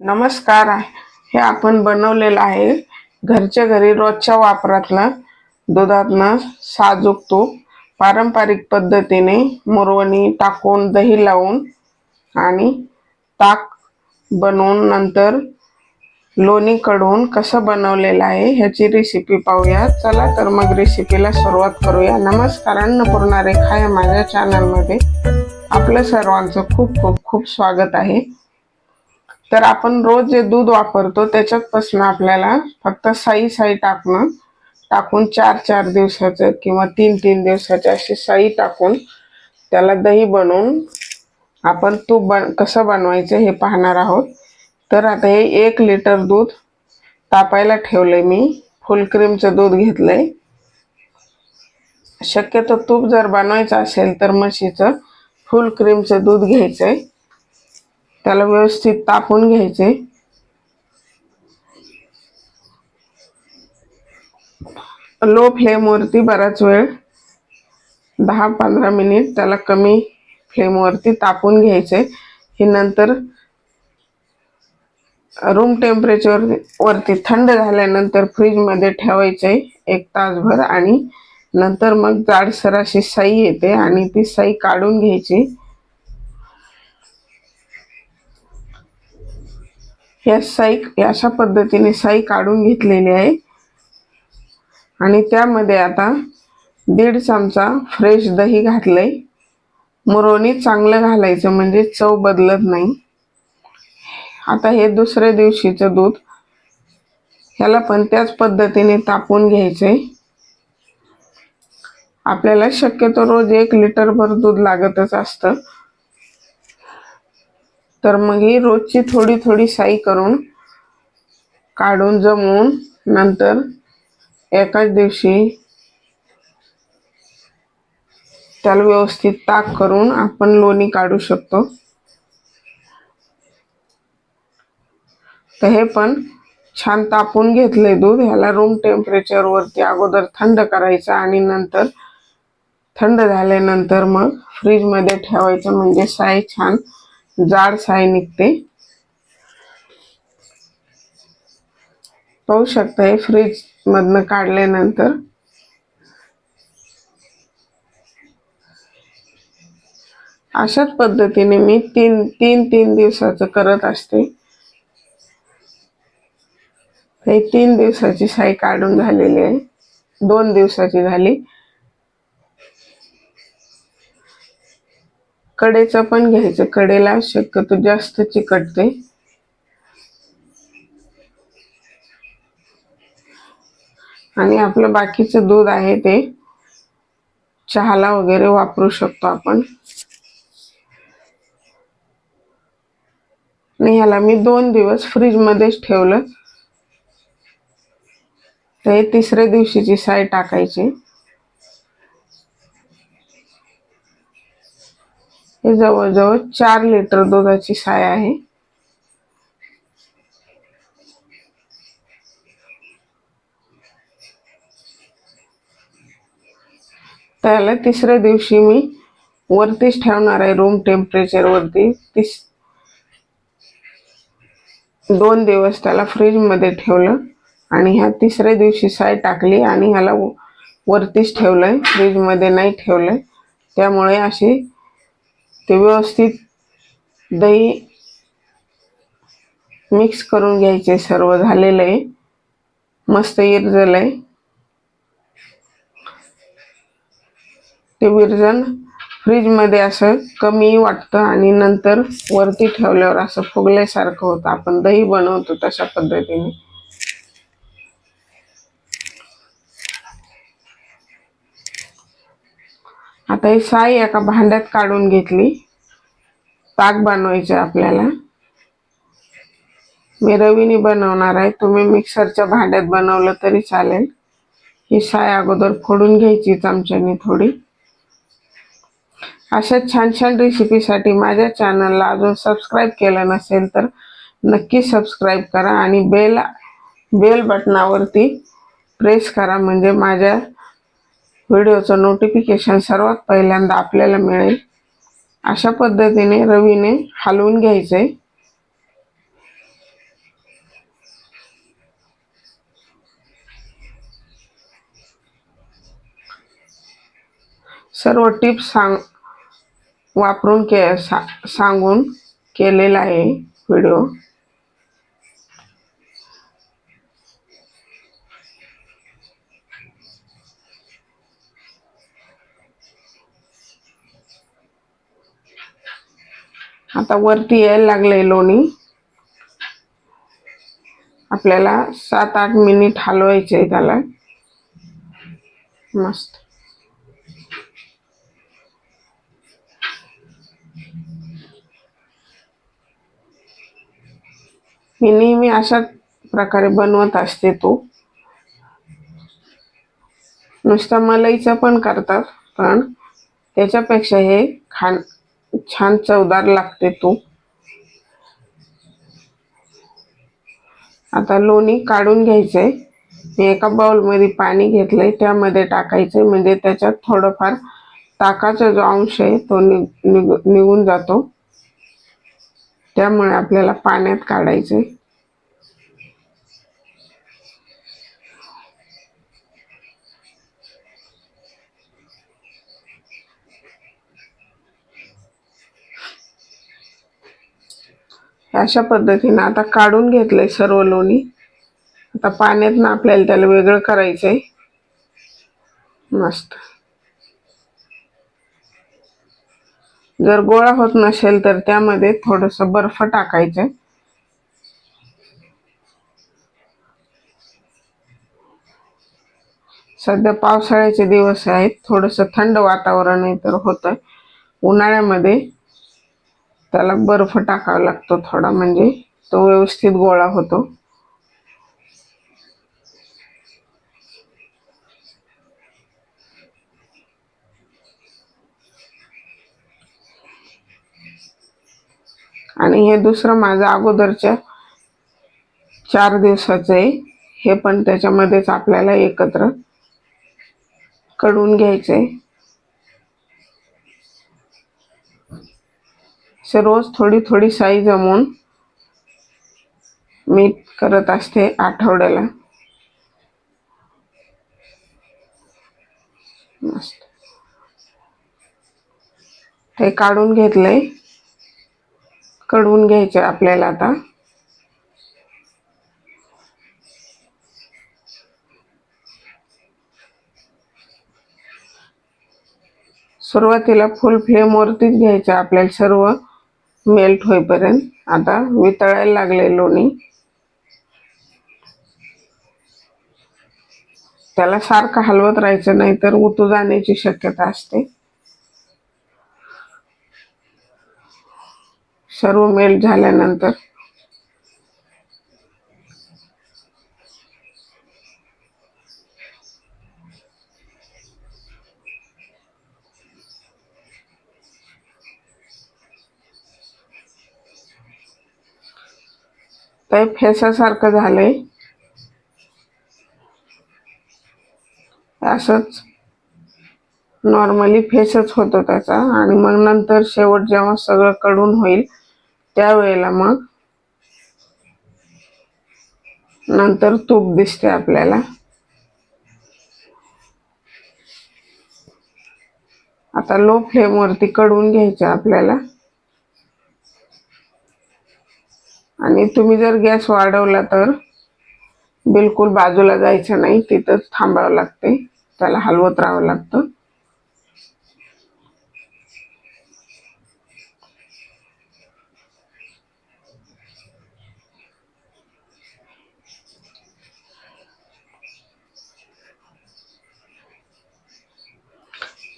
नमस्कार हे आपण बनवलेलं आहे. घरच्या घरी रोजच्या वापरातलं दुधातनं साजूक तूप. पारंपरिक पद्धतीने मुरवणी टाकून दही लावून आणि ताक बनवून नंतर लोणी कडून कसं बनवलेलं आहे ह्याची रेसिपी पाहूया. चला तर मग रेसिपीला सुरुवात करूया. नमस्कार अन्नपूर्णा रेखा या माझ्या चॅनलमध्ये आपलं सर्वांचं खूप खूप खूप स्वागत आहे. तर आपण रोज जे दूध वापरतो त्याच्यातपासून आपल्याला फक्त साई साई टाकणं टाकून चार चार दिवसाचं किंवा तीन तीन दिवसाचे अशी साई टाकून त्याला दही बनवून आपण तूप बन कसं बनवायचं हे पाहणार आहोत. तर आता हे एक लिटर दूध तापायला ठेवलंय मी. फुल क्रीमचं दूध घेतलंय. शक्यतो तूप जर बनवायचं असेल तर म्हशीचं फुल क्रीमचं दूध घ्यायचंय. त्याला व्यवस्थित तापून घ्यायचे. लो फ्लेमवरती बराच वेळ दहा पंधरा मिनिट त्याला कमी फ्लेमवरती तापून घ्यायचे. हे नंतर रूम टेम्परेचर वरती थंड झाल्यानंतर फ्रीजमध्ये ठेवायचे एक तासभर आणि नंतर मग जाडसर अशी साई येते आणि ती साई काढून घ्यायची. ह्या साई अशा पद्धतीने साई काढून घेतलेली आहे. आणि त्यामध्ये आता दीड चमचा फ्रेश दही घातलंय. मुरोनी चांगलं घालायचं म्हणजे चव बदलत नाही. आता हे दुसऱ्या दिवशीचं दूध ह्याला पण त्याच पद्धतीने तापून घ्यायचंय. आपल्याला शक्यतो रोज एक लिटरभर दूध लागतच असतं. तर मग ही रोजची थोडी थोडी साई करून काढून जमवून नंतर एकाच दिवशी त्याला व्यवस्थित ताक करून आपण लोणी काढू शकतो. तर हे पण छान तापून घेतले दूध. ह्याला रूम टेम्परेचर वरती अगोदर थंड करायचं आणि नंतर थंड झाल्यानंतर मग फ्रीजमध्ये ठेवायचं. म्हणजे साय छान जाड साय निघते. पाहू शकता हे फ्रीज मधनं काढल्यानंतर. अशाच पद्धतीने मी तीन तीन तीन दिवसाचं करत असते. हे तीन दिवसाची साई काढून झालेली आहे. दोन दिवसाची झाली. कडेचं पण घ्यायचं. कडेला शक्यतो जास्त चिकटते. आणि आपलं बाकीचं दूध आहे ते चहाला वगैरे वापरू शकतो आपण. ह्याला मी दोन दिवस फ्रीजमध्येच ठेवलं. तर तिसऱ्या दिवशीची साय टाकायची. हे जवळजवळ चार लिटर दुधाची साय आहे. त्याला तिसऱ्या दिवशी मी वरतीच ठेवणार आहे रूम टेम्परेचरवरती तीस दोन दिवस त्याला फ्रीजमध्ये ठेवलं आणि ह्या तिसऱ्या दिवशी साय टाकली आणि ह्याला वरतीच ठेवलं आहे फ्रीजमध्ये नाही ठेवलंय. त्यामुळे अशी ते व्यवस्थित दही मिक्स करून घ्यायचे. सर्व झालेलं आहे. मस्त इरजलं आहे ते विरजन फ्रीजमध्ये असं कमी वाटतं आणि नंतर वरती ठेवल्यावर असं फुगल्यासारखं होतं. आपण दही बनवतो तशा पद्धतीने. आता ही साई एका भांड्यात काढून घेतली. ताक बनवायचं आपल्याला. मी रवीने बनवणार आहे. तुम्ही मिक्सरच्या भांड्यात बनवलं तरी चालेल. ही साय अगोदर फोडून घ्यायची चमच्याने थोडी. अशा छान छान रेसिपीसाठी माझ्या चॅनलला अजून सबस्क्राईब केलं नसेल तर नक्की सबस्क्राईब करा आणि बेल बेल बटनावरती प्रेस करा. म्हणजे माझ्या व्हिडिओचं नोटिफिकेशन सर्वात पहिल्यांदा आपल्याला मिळेल. अशा पद्धतीने रवीने हलवून घ्यायचं आहे सर्व टिप्स सांग वापरून के सा सांगून केलेला आहे व्हिडिओ. आता वरती यायला लागलंय लोणी. आपल्याला सात आठ मिनिट हलवायचे आहे त्याला. मस्त. मी नेहमी अशा प्रकारे बनवत असते तो. नुसतं मलईचं पण करतात पण त्याच्यापेक्षा हे खाण छान चवदार लागते तूप आता लोणी काढून घ्यायचंय. मी एका बाउलमध्ये पाणी घेतलंय त्यामध्ये टाकायचंय. म्हणजे त्याच्यात थोडंफार ताकाचा जो अंश आहे तो निघ निघून जातो. त्यामुळे आपल्याला पाण्यात काढायचंय. अशा पद्धतीनं आता काढून घेतलं आहे सर्व लोणी. आता पाण्यातनं आपल्याला त्याला वेगळं करायचं आहे मस्त. जर गोळा होत नसेल तर त्यामध्ये थोडस बर्फ टाकायचं सध्या पावसाळ्याचे दिवस आहेत. थोडस थंड वातावरण आहे तर होतं उन्हाळ्यामध्ये त्याला बर्फ टाकावा लागतो थोडा म्हणजे तो व्यवस्थित गोळा होतो. आणि हे दुसरं माझं अगोदरच्या चार दिवसाचं आहे. हे पण त्याच्यामध्येच आपल्याला एकत्रकडून आहे असे रोज थोडी थोडी साई जमवून मी करत असते आठवड्याला. मस्त. ते काढून घेतलंय. कडवून घ्यायचे आपल्याला आता. सुरुवातीला फुल फ्लेमवरतीच घ्यायचं आपल्याला सर्व. मेल्ट होईपर्यंत. आता वितळायला लागले लोणी. त्याला सारखं हलवत राहायचं नाही तर उतू जाण्याची शक्यता असते. सर्व मेल्ट झाल्यानंतर ते फेसासारखं झालंय. असंच नॉर्मली फेसच होतो त्याचा. आणि मग नंतर शेवट जेव्हा सगळं कडून होईल त्यावेळेला मग नंतर तूप दिसते आपल्याला. आता लो फ्लेमवरती कडून घ्यायचं आपल्याला. आणि तुम्ही जर गॅस वाढवला तर बिलकुल बाजूला जायचं नाही तिथंच थांबावं लागते. त्याला हलवत राहावं लागतं.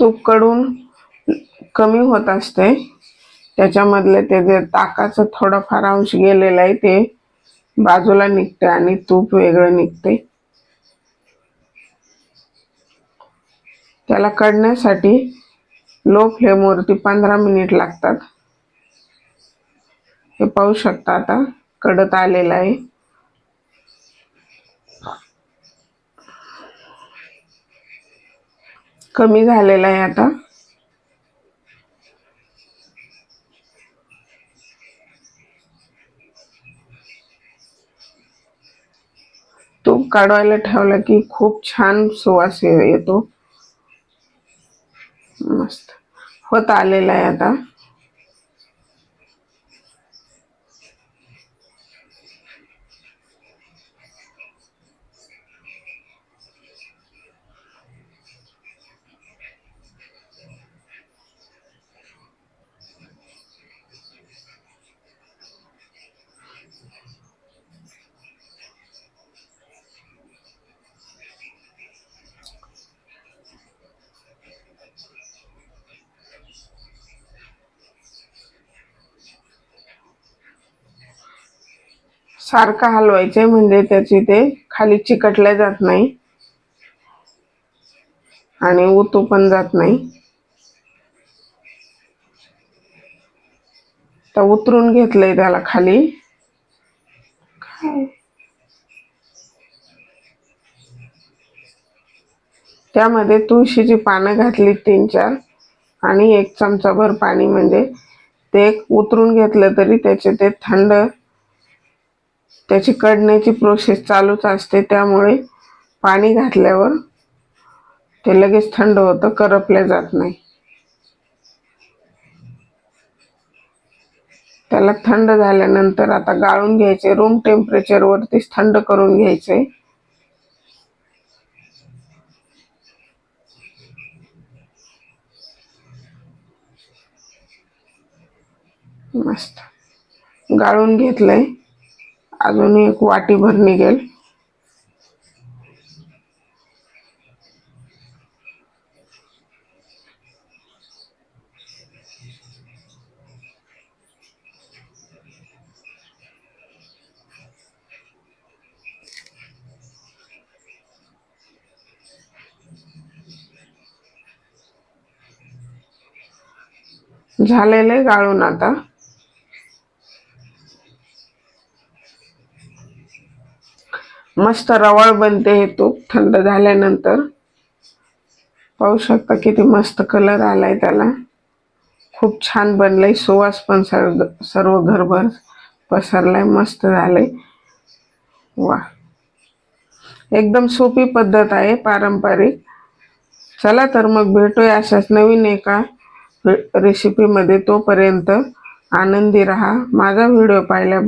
तूपकडून कमी होत असते. त्याच्यामधले ते जे ताकाचं थोडंफार अंश गेलेलं आहे ते बाजूला निघते आणि तूप वेगळं निघते त्याला कडण्यासाठी लो फ्लेमवरती पंधरा मिनिट लागतात. हे पाहू शकता आता कडत आलेलं आहे. कमी झालेला आहे आता. काढवायला ठेवला की खूप छान सुवास येतो. मस्त. होत आलेला आहे आता. सारखं हलवायचे म्हणजे त्याची ते खाली चिकटल्या जात नाही. आणि उतू पण जात नाही. तर उतरून घेतलंय त्याला खाली. त्यामध्ये तुळशीची पानं घातली तीन चार आणि एक चमचाभर पाणी म्हणजे ते उतरून घेतलं तरी त्याचे ते थंड त्याची कडण्याची प्रोसेस चालूच असते. त्यामुळे पाणी घातल्यावर ते लगेच थंड होतं करपल्या जात नाही. त्याला थंड झाल्यानंतर आता गाळून घ्यायचे रूम टेम्परेचरवरतीच थंड करून घ्यायचे. मस्त. गाळून घेतलंय. अजून एक वाटीभर निघेल. झालेले गाळून आता. मस्त रवाळ बनते हे तूप थंड झाल्यानंतर. पाहू शकता किती मस्त कलर आलाय त्याला. खूप छान बनलंय सुवास पण सर्व सर्व घरभर पसरलाय मस्त झालंय. वा एकदम सोपी पद्धत आहे पारंपरिक. चला तर मग भेटूया अशाच नवीन एका रेसिपीमध्ये तोपर्यंत आनंदी रहा. माझा व्हिडिओ पाहिल्या